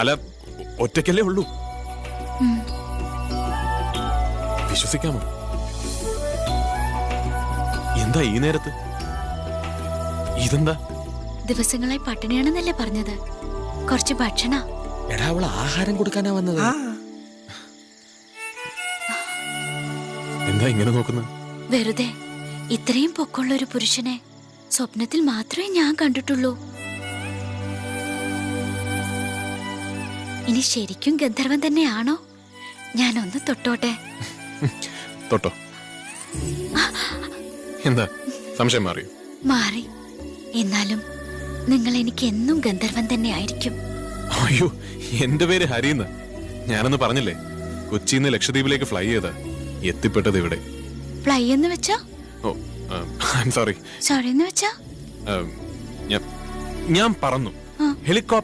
അല്ല ഒറ്റയ്ക്കല്ലേ ഉള്ളൂ. വിശ്വസിക്കാമോ? എന്താ ഈ നേരത്ത്? ഇതെന്താ? ദിവസങ്ങളായി പട്ടിണിയാണെന്നല്ലേ പറഞ്ഞത്. കുറച്ച് ഭക്ഷണ. എടാ അവൾ ആഹാരം കൊടുക്കാനാ വന്നത്. എന്താ ഇങ്ങനെ നോക്കുന്നത്? വെറുതെ ഇത്രയും പൊക്കമുള്ള ഒരു പുരുഷനെ സ്വപ്നത്തിൽ മാത്രമേ ഞാൻ കണ്ടിട്ടുള്ളൂ. ഇനി ശരിക്കും ഗന്ധർവൻ തന്നെയാണോ? ഞാനൊന്ന് തൊട്ടോട്ടെ. തൊട്ടോ. എന്താ? സംശയം മാറി. മാറി. എന്നാലും നിങ്ങൾ എനിക്ക് എന്നും ഗന്ധർവൻ തന്നെ ആയിരിക്കും അയ്യോ എന്റെ പേര് ഹരിന്ന്. ഞാനൊന്ന് പറഞ്ഞില്ലേ? കൊച്ചിന്ന് ലക്ഷദ്വീപിലേക്ക് ഫ്ലൈ ചെയ്ത. എത്തിപ്പെട്ടത് ഇവിടെ. ഫ്ലൈ എന്ന് വെച്ചോ? ഓ സോറി സോറി എന്ന് വെച്ചാ? ഞാൻ പറഞ്ഞു. ഹെലികോപ്റ്റർ